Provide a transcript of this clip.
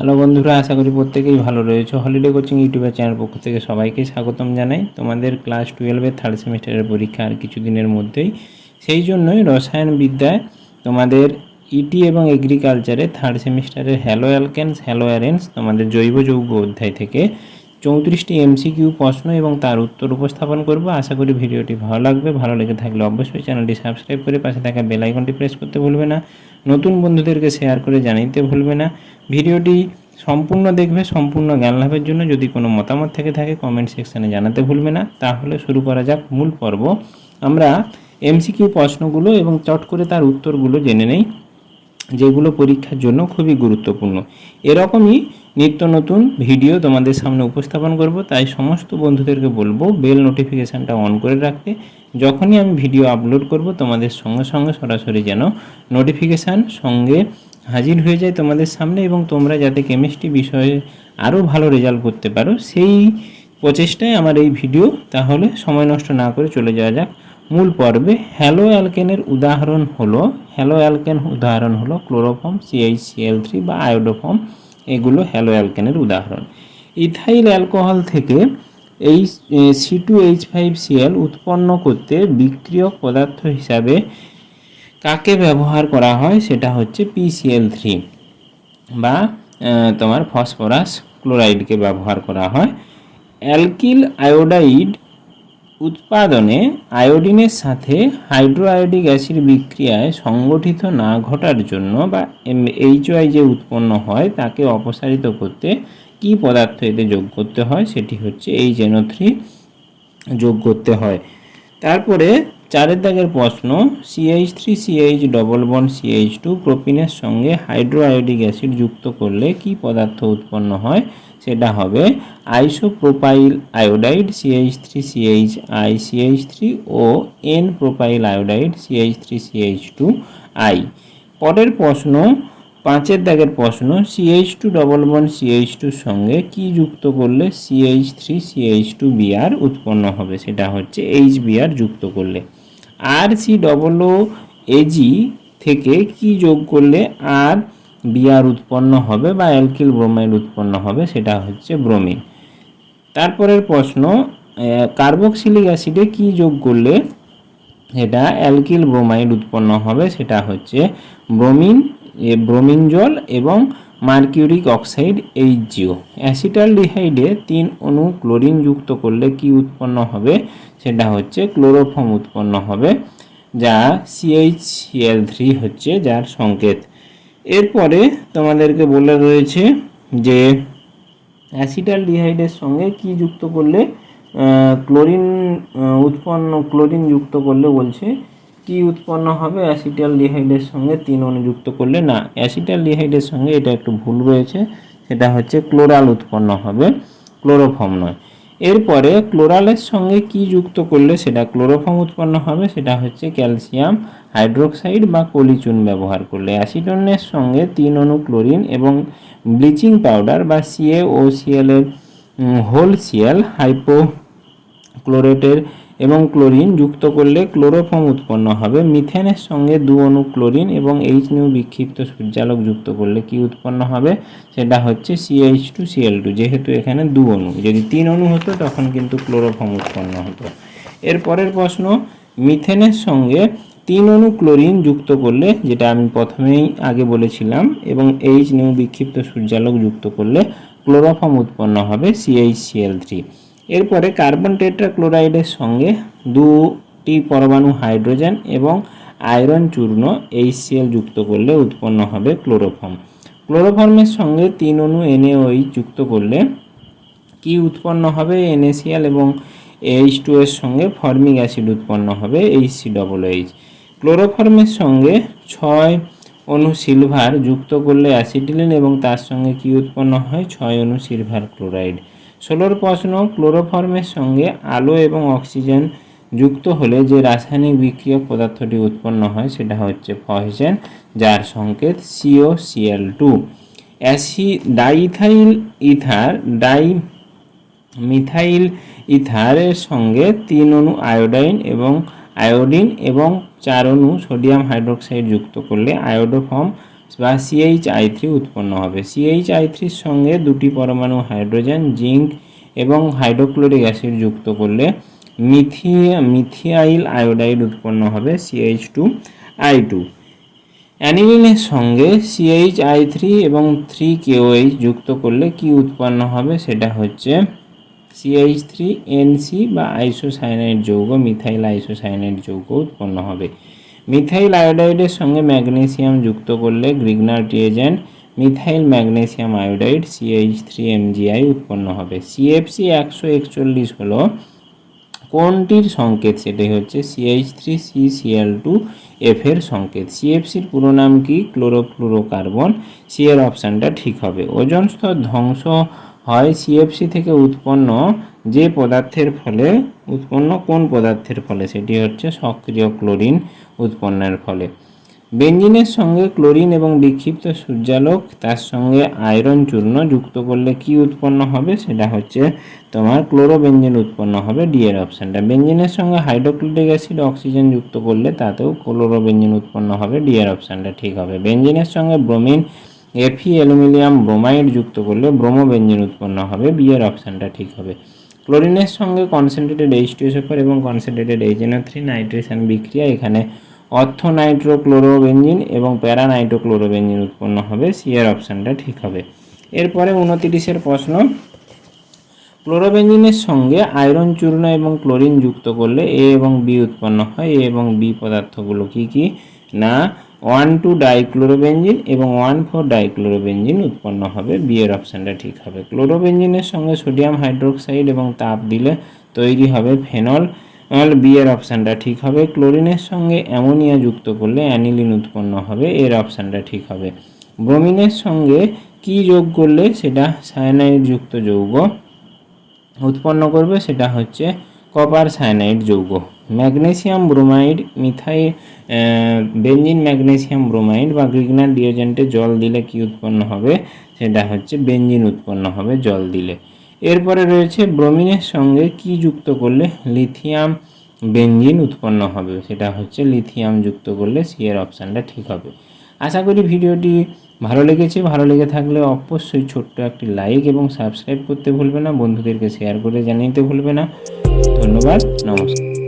Hello বন্ধুরা, আশা করি প্রত্যেকেই ভালো রয়েছে। হলিডে কোচিং ইউটিউবের চ্যানেল পক্ষ থেকে সবাইকে স্বাগতম জানাই। তোমাদের ক্লাস টুয়েলভের থার্ড সেমিস্টারের পরীক্ষা আর কিছুদিনের মধ্যেই। সেই জন্যই রসায়ন বিদ্যায় তোমাদের ইটি এবং এগ্রিকালচারে থার্ড সেমিস্টারের হ্যালো অ্যালকেন্স হ্যালো অ্যারেন্স তোমাদের জৈব যৌগ অধ্যায় থেকে চৌত্রিশটি এমসিকিউ প্রশ্ন এবং তার উত্তর উপস্থাপন করব। আশা করি ভিডিওটি ভালো লাগবে। ভালো লেগে থাকলে অবশ্যই চ্যানেলটি সাবস্ক্রাইব করে পাশে থাকা বেল প্রেস করতে ভুলবে না। নতুন বন্ধুদেরকে শেয়ার করে জানাইতে ভুলবে না। ভিডিওটি সম্পূর্ণ দেখবে, সম্পূর্ণ জ্ঞান লাভের জন্য। যদি কোনো মতামত থেকে থাকে কমেন্ট সেকশানে জানাতে ভুলবে না। তাহলে শুরু করা যাক মূল পর্ব। আমরা এমসিকিউ প্রশ্নগুলো এবং চট করে তার উত্তরগুলো জেনে নেই, যেগুলো পরীক্ষার জন্য খুবই গুরুত্বপূর্ণ। এরকমই নিত্য নতুন ভিডিও তোমাদের সামনে উপস্থাপন করব, তাই সমস্ত বন্ধুদেরকে বলব বেল নোটিফিকেশানটা অন করে রাখতে। যখনই আমি ভিডিও আপলোড করব, তোমাদের সঙ্গে সঙ্গে সরাসরি যেন নোটিফিকেশান সঙ্গে হাজির হয়ে যায় তোমাদের সামনে এবং তোমরা যাতে কেমিস্ট্রি বিষয়ে আরও ভালো রেজাল্ট করতে পারো, সেই প্রচেষ্টায় আমার এই ভিডিও তাহলে সময় নষ্ট না করে চলে যাওয়া যাক। মূল পর্বে হ্যালো অ্যালকেনের উদাহরণ হলো হ্যালো অ্যালকেন উদাহরণ হলো chloroform C H Cl three বা আয়োডোফর্ম এগুলো হ্যালো অ্যালকেনের উদাহরণ। ইথাইল অ্যালকোহল থেকে এই C two H five Cl উৎপন্ন করতে বিক্রিয়ক পদার্থ হিসাবে কাকে ব্যবহার করা হয় সেটা হচ্ছে পিসিএল থ্রি বা তোমার ফসফরাস ক্লোরাইডকে ব্যবহার করা হয়। অ্যালকিল আয়োডাইড উৎপাদনে আয়োডিনের সাথে হাইড্রোআয়োডিক অ্যাসিড বিক্রিয়ায় সংগঠিত না ঘটার জন্য বা এইচওয়াই যে উৎপন্ন হয় তাকে অপসারিত করতে কী পদার্থ এতে যোগ করতে হয় সেটি হচ্ছে এই জেনো থ্রি যোগ করতে হয়। তারপরে চারের দাগের প্রশ্ন CH three CH double bond CH two প্রোপিনের সঙ্গে হাইড্রোআয়োডিক অ্যাসিড যুক্ত করলে কি পদার্থ উৎপন্ন হয় সেটা হবে isopropyl iodide CH three CH I CH three O N propyl iodide CH three CH two I পরের প্রশ্ন পাঁচের দাগের প্রশ্ন CH two double bond CH টুর সঙ্গে কি যুক্ত করলে CH three CH two Br উৎপন্ন হবে সেটা হচ্ছে এইচ বিআর যুক্ত করলে আর সি ডবল ও এজি থেকে কি যোগ করলে আর বিআর উৎপন্ন হবে বা অ্যালকিল ব্রোমাইড উৎপন্ন হবে, সেটা হচ্ছে ব্রোমিন তারপরের প্রশ্ন কার্বক্সিলিক অ্যাসিডে কি যোগ করলে এটা অ্যালকিল ব্রোমাইড উৎপন্ন হবে, সেটা হচ্ছে ব্রোমিন ব্রোমিন জল এবং mercuric oxide H G O অ্যাসিটালডিহাইডে তিন অণু ক্লোরিন যুক্ত করলে কি উৎপন্ন হবে? সেটা হচ্ছে ক্লোরোফর্ম উৎপন্ন হবে, যা সিএইচসিএল থ্রি হচ্ছে যার সংকেত। এরপরে তোমাদেরকে বলে রয়েছে যে অ্যাসিটালডিহাইডের সঙ্গে কি যুক্ত করলে ক্লোরিন উৎপন্ন ক্লোরিন যুক্ত করলে বলছে কি উৎপন্ন হবে? অ্যাসিটালডিহাইডের সঙ্গে তিন অণু যুক্ত করলে না। অ্যাসিটালডিহাইডের সঙ্গে এটা একটু ভুল রয়েছে। সেটা হচ্ছে ক্লোরাল উৎপন্ন হবে। ক্লোরোফর্ম নয়। এরপরে ক্লোরালের সঙ্গে কি যুক্ত করলে সেটা ক্লোরোফর্ম উৎপন্ন হবে? সেটা হচ্ছে ক্যালসিয়াম হাইড্রোক্সাইড বা কলিচুন ব্যবহার করলে। অ্যাসিটনের সঙ্গে তিন অণু ক্লোরিন এবং ব্লিচিং পাউডার বা সিএ ও সিএলের হোল সিএল হাইপো ক্লোরেটের এবং ক্লোরিন যুক্ত করলে ক্লোরোফর্ম উৎপন্ন হবে। মিথেনের সঙ্গে দু অণু ক্লোরিন এবং এইচ নিউ বিক্ষিপ্ত সূর্যালোক যুক্ত করলে কি উৎপন্ন হবে? সেটা হচ্ছে সিএইচ টু সিএল টু যেহেতু এখানে দু অণু। যদি তিন অণু হতো, তখন কিন্তু ক্লোরোফর্ম উৎপন্ন হতো। এর পরের প্রশ্ন, মিথেনের সঙ্গে তিন অণু ক্লোরিন যুক্ত করলে, যেটা আমি প্রথমেই আগে বলেছিলাম, এবং এইচ নিউ বিক্ষিপ্ত সূর্যালোক যুক্ত করলে ক্লোরোফর্ম উৎপন্ন হবে C H C L three এরপরে কার্বন টেট্রাক্লোরাইডের সঙ্গে দুটি পরমাণু হাইড্রোজেন এবং আয়রন চূর্ণ এইচসিএল যুক্ত করলে উৎপন্ন হবে ক্লোরোফর্ম। ক্লোরোফর্মের সঙ্গে তিন অণু এনএওই যুক্ত করলে কি উৎপন্ন হবে? এনএসিএল এবং এইচ টু এর সঙ্গে ফর্মিক অ্যাসিড উৎপন্ন হবে এইচ সি ডবল এইচ ক্লোরোফর্মের সঙ্গে ছয় অণু সিলভার যুক্ত করলে অ্যাসিটিলিন এবং তার সঙ্গে কি উৎপন্ন হয়? ছয় অণু সিলভার ক্লোরাইড। ষোলোর প্রশ্ন, ক্লোরোফর্মের সঙ্গে আলো এবং অক্সিজেন যুক্ত হলে যে রাসায়নিক বিক্রিয়ক পদার্থটি উৎপন্ন হয়, সেটা হচ্ছে ফসজেন যার সংকেত সিও সিএল টু অ্যাসি ডাইথাইল ইথার, ডাই মিথাইল ইথারের সঙ্গে তিন অণু আয়োডাইন এবং আয়োডিন এবং চার অণু সোডিয়াম হাইড্রোক্সাইড যুক্ত করলে আয়োডোফর্ম বা সিএইচ আই থ্রি উৎপন্ন হবে। সিএইচ আই থ্রির সঙ্গে দুটি পরমাণু হাইড্রোজেন, জিঙ্ক এবং হাইড্রোক্লোরিক অ্যাসিড যুক্ত করলে মিথি মিথিয়াইল আয়োডাইড উৎপন্ন হবে সিএইচ টু আই টু অ্যানিলিনের সঙ্গে সিএইচ আই থ্রি এবং থ্রি কেওএইচ যুক্ত করলে কি উৎপন্ন হবে? সেটা হচ্ছে সিএইচ থ্রি এনসি বা আইসোসায়ানাইড যৌগ, মিথাইল আইসোসায়ানাইড যৌগ উৎপন্ন হবে। মিথাইল আয়োডাইডের সঙ্গে ম্যাগনেসিয়াম যুক্ত করলে Grignard টিএজেন্ট methyl magnesium iodide CH three M G I উৎপন্ন হবে। সিএফসি একশো একচল্লিশ হলো কোনটির সংকেত? সেটাই হচ্ছে CH three C Cl two F এর সংকেত। সিএফসির পুরো নাম কি? ক্লোরোফ্লুরোকার্বন। সি এর অপশানটা ঠিক হবে। ওজন স্তর ধ্বংস হয় সিএফসি থেকে উৎপন্ন যে পদার্থের ফলে উৎপন্ন, কোন পদার্থের ফলে? সেটি হচ্ছে সক্রিয় ক্লোরিন উৎপন্নের ফলে। বেঞ্জিনের সঙ্গে ক্লোরিন এবং বিক্ষিপ্ত সূর্যালোক, তার সঙ্গে আয়রন চূর্ণ যুক্ত করলে কি উৎপন্ন হবে? সেটা হচ্ছে তোমার ক্লোরোবেঞ্জিন উৎপন্ন হবে ডি এর অপশানটা। বেঞ্জিনের সঙ্গে হাইড্রোক্লোরিক অ্যাসিড অক্সিজেন যুক্ত করলে তাতেও ক্লোরোবেঞ্জিন উৎপন্ন হবে ডি এর অপশানটা। ঠিক হবে। বেঞ্জিনের সঙ্গে ব্রোমিন, এফি, অ্যালুমিনিয়াম ব্রোমাইড যুক্ত করলে ব্রোমোবেঞ্জিন উৎপন্ন হবে বি এর অপশানটা। ঠিক হবে। ক্লোরিনের সঙ্গে কনসেন্ট্রেটেড এইচ টু এবং কনসেন্ট্রেটেড এইচএনও থ্রি নাইট্রেশন বিক্রিয়া এখানে অর্থ নাইট্রোক্লোরোবেঞ্জিন এবং প্যারা নাইট্রোক্লোরোবেঞ্জিন উৎপন্ন হবে। সি এর অপশানটা ঠিক হবে। এরপরে উনতিরিশের প্রশ্ন ক্লোরোবেঞ্জিনের সঙ্গে আয়রন চূর্ণ এবং ক্লোরিন যুক্ত করলে এ এবং বি উৎপন্ন হয়। এ এবং বি পদার্থগুলো কি কি? না ওয়ান টু ডাইক্লোরোবেঞ্জিন এবং ওয়ান ফোর ডাইক্লোরোবেঞ্জিন উৎপন্ন হবে বি এর অপশানটা ঠিক হবে। ক্লোরোবেঞ্জিনের সঙ্গে সোডিয়াম হাইড্রোক্সাইড এবং তাপ দিলে তৈরি হবে ফেনল বি এর অপশানটা ঠিক হবে। ক্লোরিনের সঙ্গে অ্যামোনিয়া যুক্ত করলে অ্যানিলিন উৎপন্ন হবে এর অপশানটা ঠিক হবে। ব্রোমিনের সঙ্গে কি যোগ করলে সেটা সায়ানাইড যুক্ত যৌগ উৎপন্ন করবে, সেটা হচ্ছে কপার সায়ানাইড যৌগ। ম্যাগনেসিয়াম ব্রোমাইড মিথাই বেঞ্জিন ম্যাগনেসিয়াম ব্রোমাইড বা গ্রিগনার ডিওজেন্টে জল দিলে কি উৎপন্ন হবে? সেটা হচ্ছে বেঞ্জিন উৎপন্ন হবে জল দিলে। এরপরে রয়েছে ব্রোমিনের সঙ্গে কি যুক্ত করলে লিথিয়াম বেঞ্জিন উৎপন্ন হবে? সেটা হচ্ছে লিথিয়াম যুক্ত করলে সি এর অপশানটা ঠিক হবে। আশা করি ভিডিওটি ভালো লেগেছে। ভালো লেগে থাকলে অবশ্যই ছোট্ট একটি লাইক এবং সাবস্ক্রাইব করতে ভুলবে না। বন্ধুদেরকে শেয়ার করে জানিয়ে ভুলবে না। ধন্যবাদ। নমস্কার।